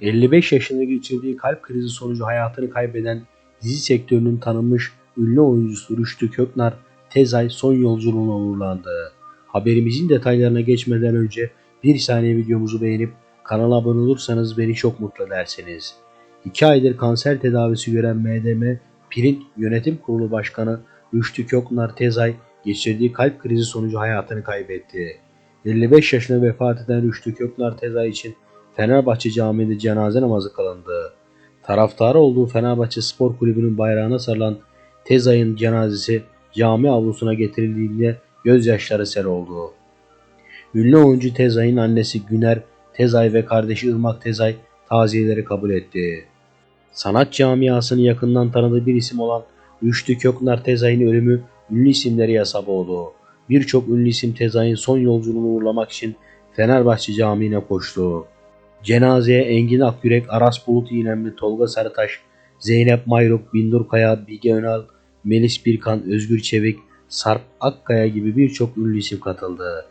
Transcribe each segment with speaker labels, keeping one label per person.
Speaker 1: 55 yaşında geçirdiği kalp krizi sonucu hayatını kaybeden dizi sektörünün tanınmış ünlü oyuncusu Rüştü Köknar tez ay son yolculuğuna uğurlandı. Haberimizin detaylarına geçmeden önce bir saniye videomuzu beğenip kanala abone olursanız beni çok mutlu edersiniz. 2 aydır kanser tedavisi gören MDM Print Yönetim Kurulu Başkanı Rüştü Köknar Tezay geçirdiği kalp krizi sonucu hayatını kaybetti. 55 yaşında vefat eden Rüştü Köknar Tezay için Fenerbahçe Camii'nde cenaze namazı kılındı. Taraftarı olduğu Fenerbahçe Spor Kulübü'nün bayrağına sarılan Tezay'ın cenazesi cami avlusuna getirildiğinde gözyaşları sel oldu. Ünlü oyuncu Tezay'ın annesi Güner Tezay ve kardeşi Irmak Tezay taziyeleri kabul etti. Sanat camiasını yakından tanıdığı bir isim olan Rüştü Köknar Tezay'ın ölümü ünlü isimleri yasabı oldu. Birçok ünlü isim Tezay'ın son yolculuğunu uğurlamak için Fenerbahçe Camii'ne koştu. Cenazeye Engin Akyürek, Aras Bulut İğnemli, Tolga Sarıtaş, Zeynep Mayruk, Bindur Kaya, Bilge Önal, Melis Birkan, Özgür Çevik, Sarp Akkaya gibi birçok ünlü isim katıldı.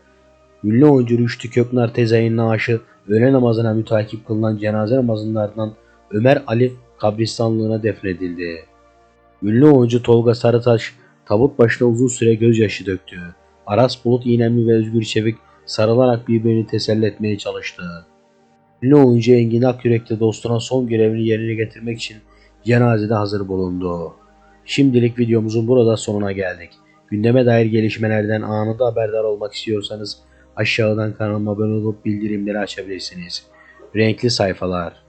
Speaker 1: Ünlü oyuncu Rüştü Köknar Tezay'ın naaşı öğle namazına mütakip kılınan cenaze namazının Ömer Ali kabristanlığına defnedildi. Ünlü oyuncu Tolga Sarıtaş tabut başına uzun süre gözyaşı döktü. Aras Bulut İğnemli ve Özgür Çevik sarılarak birbirini teselli etmeye çalıştı. Ünlü oyuncu Engin Akyürek de dostuna son görevini yerine getirmek için cenazede hazır bulundu. Şimdilik videomuzun burada sonuna geldik. Gündeme dair gelişmelerden anında haberdar olmak istiyorsanız aşağıdan kanalıma abone olup bildirimleri açabilirsiniz. Renkli sayfalar.